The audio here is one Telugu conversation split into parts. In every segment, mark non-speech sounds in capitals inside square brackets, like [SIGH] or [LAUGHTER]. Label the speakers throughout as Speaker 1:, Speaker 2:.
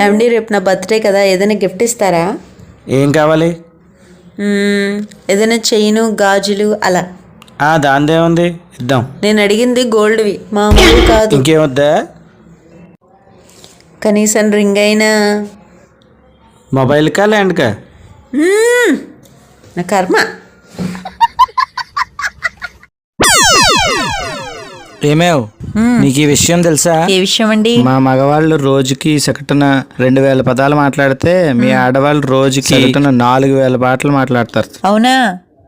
Speaker 1: ఏమండి రేపు నా బర్త్డే కదా ఏదైనా గిఫ్ట్ ఇస్తారా?
Speaker 2: ఏం కావాలి?
Speaker 1: మ్మ్, ఏదైనా చైను గాజులు అలా.
Speaker 2: ఆ దాందే ఉంది. ఇద్దాం.
Speaker 1: నేను అడిగింది గోల్డ్వి మామూలు కాదు.
Speaker 2: ఇంకేమొద్దా
Speaker 1: కనీసం రింగ్ అయినా.
Speaker 2: మొబైల్కా ల్యాండ్కా
Speaker 1: నా కర్మ.
Speaker 2: ఏమేవ్ నీకు ఈ విషయం తెలుసా
Speaker 1: ఏ విషయం అండి
Speaker 2: మా మగవాళ్ళు రోజుకి సగటున రెండు వేల పదాలు మాట్లాడితే మీ ఆడవాళ్ళు రోజుకి సగటున నాలుగు వేల పాటలు మాట్లాడతారు
Speaker 1: అవునా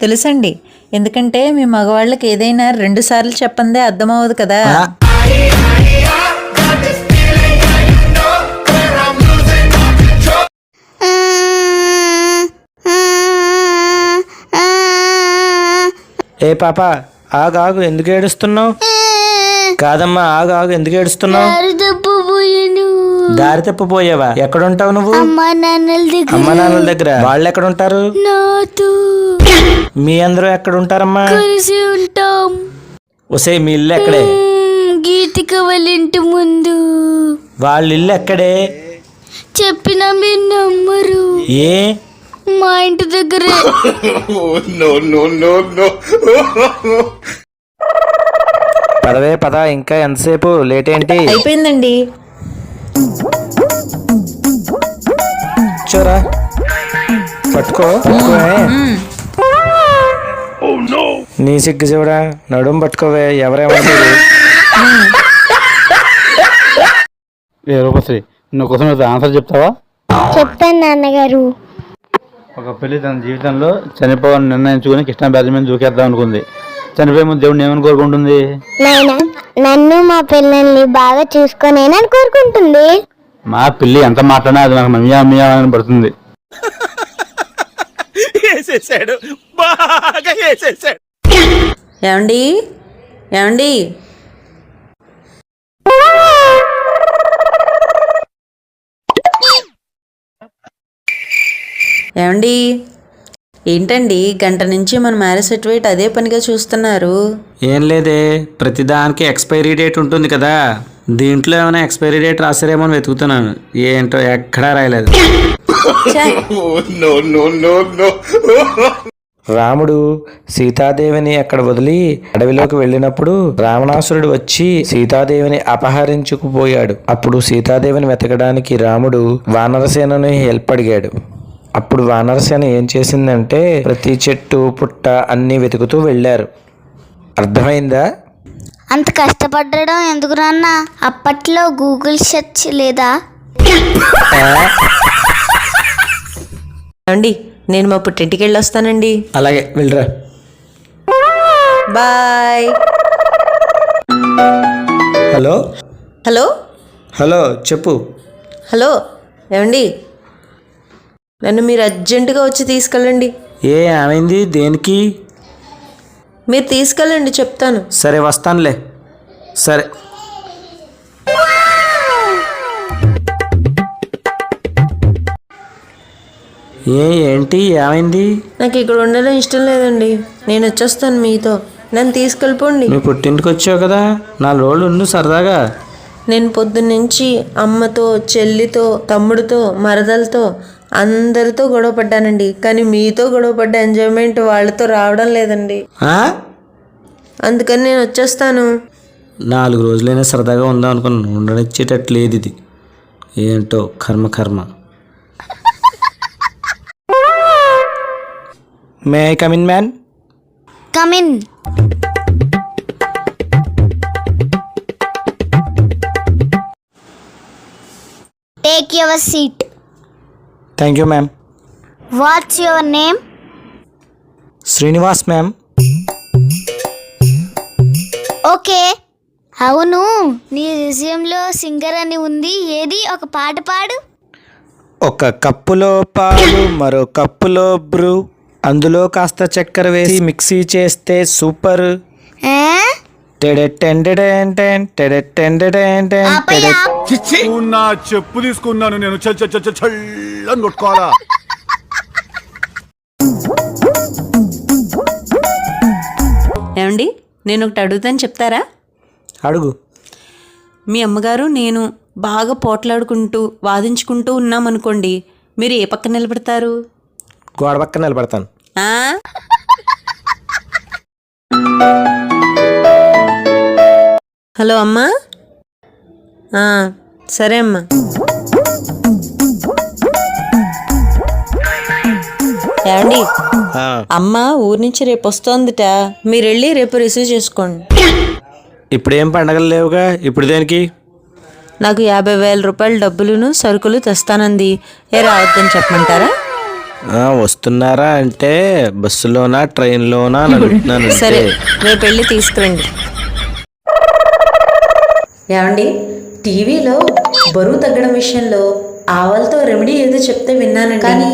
Speaker 1: తెలుసండి ఎందుకంటే మీ మగవాళ్ళకి ఏదైనా రెండు సార్లు చెప్పందే అర్థమవుదు కదా
Speaker 2: ఏ పాప ఆగు ఆగు ఎందుకు ఏడుస్తున్నావు కాదమ్మా ఆగు ఆగు ఎందుకు ఏడుస్తున్నావు? దారి తప్పిపోయావా ఎక్కడుంటావు నువ్వు?
Speaker 3: అమ్మా నాన్నల దగ్గర.
Speaker 2: అమ్మ నాన్నల దగ్గర. వాళ్ళు ఎక్కడ ఉంటారు
Speaker 3: నాతో.
Speaker 2: మీ అందరూ ఎక్కడ ఉంటారమ్మా
Speaker 3: కలిసి ఉంటాం.
Speaker 2: ఒసే మీ ఇల్లు ఎక్కడే?
Speaker 3: గీతిక వాళ్ళ ఇంటి ముందు.
Speaker 2: వాళ్ళ ఇల్లు ఎక్కడే?
Speaker 3: చెప్పినా మీరు నమ్మరు.
Speaker 2: ఏ?
Speaker 3: మా ఇంటి దగ్గరే. [LAUGHS]
Speaker 2: పదవే పద ఇంకా ఎంతసేపు? లేట్ ఏంటి?
Speaker 1: అయిపోయిందండి.
Speaker 2: చూరా పట్టుకో పట్టుకోవే నీ సిగ్గు చూడా? నడుం పట్టుకోవే ఎవరేమంటారు?
Speaker 4: ఏ రూపశ్రీ నువ్వు కోసం ఆన్సర్ చెప్తావా?
Speaker 3: చెప్తాను నాన్నగారు.
Speaker 4: ఒక పెళ్ళి తన జీవితంలో చనిపోవాలని నిర్ణయించుకుని కృష్ణ బ్యాజ్ మీద దూకేద్దాం అనుకుంది. చనిపోయే ముందు దేవుడిని ఏమని కోరుకుంటుంది?
Speaker 3: నాయన నన్ను మా పిల్లల్ని బాగా చూసుకొనేనని కోరుకుంటుంది?
Speaker 4: మా పిల్లి ఎంత మాట్లాడినా అది నాకు మియా మియా అని పడుతుంది.
Speaker 1: ఏమండి? ఏమండి? ఏమండి? ఏంటండి గంట నుంచి మన మ్యారేజ్ సర్టిఫికేట్ అదే పనిగా చూస్తున్నారు?
Speaker 2: ఏం లేదే ప్రతిదానికి ఎక్స్పైరీ డేట్ ఉంటుంది కదా. దీంట్లో ఏమైనా ఎక్స్పైరీ డేట్ రాసారేమో అని వెతుకుతున్నాను. ఏంటో ఎక్కడా రాయలేదు. రాముడు సీతాదేవిని అక్కడ వదిలి అడవిలోకి వెళ్ళినప్పుడు రావణాసురుడు వచ్చి సీతాదేవిని అపహరించుకుపోయాడు. అప్పుడు సీతాదేవిని వెతకడానికి రాముడు వానరసేనని హెల్ప్ అడిగాడు. అప్పుడు వానరసేన ఏం చేసిందంటే ప్రతి చెట్టు పుట్ట అన్ని వెతుకుతూ వెళ్ళారు. అర్థమైందా?
Speaker 3: అంత కష్టపడడం ఎందుకు నాన్న? అప్పట్లో గూగుల్ సెర్చ్ లేదా?
Speaker 1: ఏమండి నేను మా పుట్టింటికి వెళ్ళి వస్తానండి
Speaker 2: అలాగే వెళ్ళరా.
Speaker 1: బాయ్.
Speaker 2: హలో?
Speaker 1: హలో?
Speaker 2: హలో చెప్పు.
Speaker 1: హలో? ఏమండి? నన్ను మీరు అర్జెంటుగా వచ్చి తీసుకెళ్ళండి.
Speaker 2: ఏ ఏమైంది? దేనికి?
Speaker 1: మీరు తీసుకెళ్ళండి చెప్తాను.
Speaker 2: సరే వస్తానులే. సరే. ఏ ఏంటి? ఏమైంది?
Speaker 1: నాకు ఇక్కడ ఉండడం ఇష్టం లేదండి. నేను వచ్చేస్తాను మీతో. నన్ను తీసుకెళ్ళిపోండి.
Speaker 2: నువ్వు పుట్టింటికి వచ్చావు కదా? నాలుగు రోజులు ఉండు సరదాగా.
Speaker 1: నేను పొద్దున్నుంచి అమ్మతో చెల్లితో తమ్ముడితో మరదలతో అందరితో గొడవ పడ్డానండి. కానీ మీతో గొడవ పడ్డ ఎంజాయ్మెంట్ వాళ్ళతో రావడం లేదండి.
Speaker 2: ఆ?
Speaker 1: అందుకని నేను వచ్చేస్తాను.
Speaker 2: నాలుగు రోజులైనా సరదాగా ఉందాం అనుకున్నాను. ఉండనిచ్చేటట్టు లేదు ఇది. ఏంటో కర్మ కర్మ. May I come in man
Speaker 3: come in take your seat
Speaker 2: thank you ma'am
Speaker 3: what's your name
Speaker 2: Srinivas ma'am
Speaker 3: okay అవును నీ రిజ్యూమ్లో సింగర్ అని ఉంది. ఏది? ఒక పాట పాడు.
Speaker 2: ఒక కప్పులో పాలు మరో కప్పులో బ్రూ. అందులో కాస్త చక్కెర వేసి మిక్సీ చేస్తే సూపర్?
Speaker 5: నా చెప్పు తీసుకున్నాను నేను చల్ చల్ చల్ చల్ చల్లని కొట్టుకోవాలా
Speaker 1: ఏమండి నేను ఒకటి అడుగుతాను చెప్తారా
Speaker 2: అడుగు
Speaker 1: మీ అమ్మగారు నేను బాగా పోట్లాడుకుంటూ వాదించుకుంటూ ఉన్నామనుకోండి మీరు ఏ పక్క నిలబడతారు
Speaker 2: గోడ పక్కన నిలబడతాను
Speaker 1: ఆ? హలో అమ్మా. సరే అమ్మా. ఏమండి? అమ్మ ఊరి నుంచి రేపు వస్తోందిట. మీరు వెళ్ళి రేపు రిసీవ్ చేసుకోండి.
Speaker 2: ఇప్పుడేం పండగలు లేవుగా? ఇప్పుడు దేనికి?
Speaker 1: నాకు యాభై వేల రూపాయల డబ్బులును సరుకులు తెస్తానంది. ఏ రావద్దని చెప్పమంటారా?
Speaker 2: వస్తున్నారా అంటే బస్సులోనా ట్రైన్లోనా
Speaker 1: సరే. రేపు వెళ్ళి తీసుకురండి. ఏమండి? టీవీలో బరువు తగ్గడం విషయంలో ఆవాలతో రెమెడీ ఏదో చెప్తే విన్నానండి. కానీ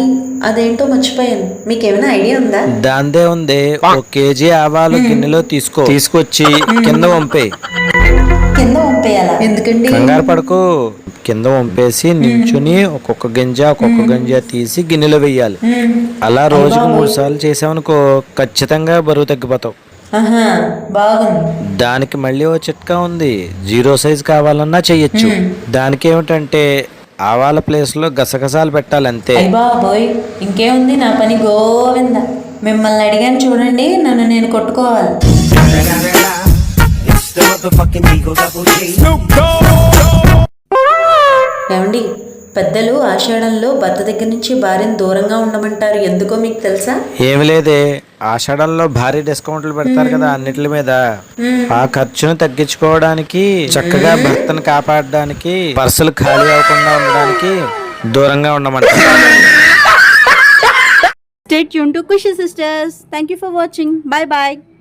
Speaker 1: అదేంటో మర్చిపోయాను. మీకేమైనా ఐడియా ఉందా?
Speaker 2: దాందే ఉంది. ఒక కేజీ ఆవాలు గిన్నెలో తీసుకో. తీసుకొచ్చి కింద వంపే
Speaker 1: కింద పంపేయాలా ఎందుకండి?
Speaker 2: కంగారు పడకు. కింద వంపేసి నిల్చుని ఒక్కొక్క గింజ ఒక్కొక్క గింజ తీసి గిన్నెలో వెయ్యాలి అలా రోజుకు మూడు సార్లు చేసావనుకో ఖచ్చితంగా బరువు తగ్గిపోతావు.
Speaker 1: బాగుంది.
Speaker 2: దానికి మళ్ళీ ఓ చిట్కా ఉంది. జీరో సైజ్ కావాలన్నా చెయ్యొచ్చు. దానికి ఏమిటంటే ఆవాల ప్లేస్లో గసగసాలు పెట్టాలి అంతే
Speaker 1: అయ్య బాబోయ్ ఇంకేముంది నా పని గోవింద. మిమ్మల్ని అడిగాను చూడండి నన్ను నేను కొట్టుకోవాలి. ఏమండి? పెద్దలు ఆషాఢంలో భర్త దగ్గర నుంచి భార్యను దూరంగా ఉండమంటారు. ఎందుకో మీకు తెలుసా?
Speaker 2: ఏమి లేదే. ఆషాఢంలో భారీ డిస్కౌంట్లు పెడతారు కదా అన్నిటి మీద. ఆ ఖర్చును తగ్గించుకోవడానికి చక్కగా భర్తను కాపాడడానికి పర్సులు ఖాళీ అవ్వకుండా ఉండడానికి దూరంగా ఉండమంటారు.
Speaker 6: Sisters. Thank you for watching. Bye bye.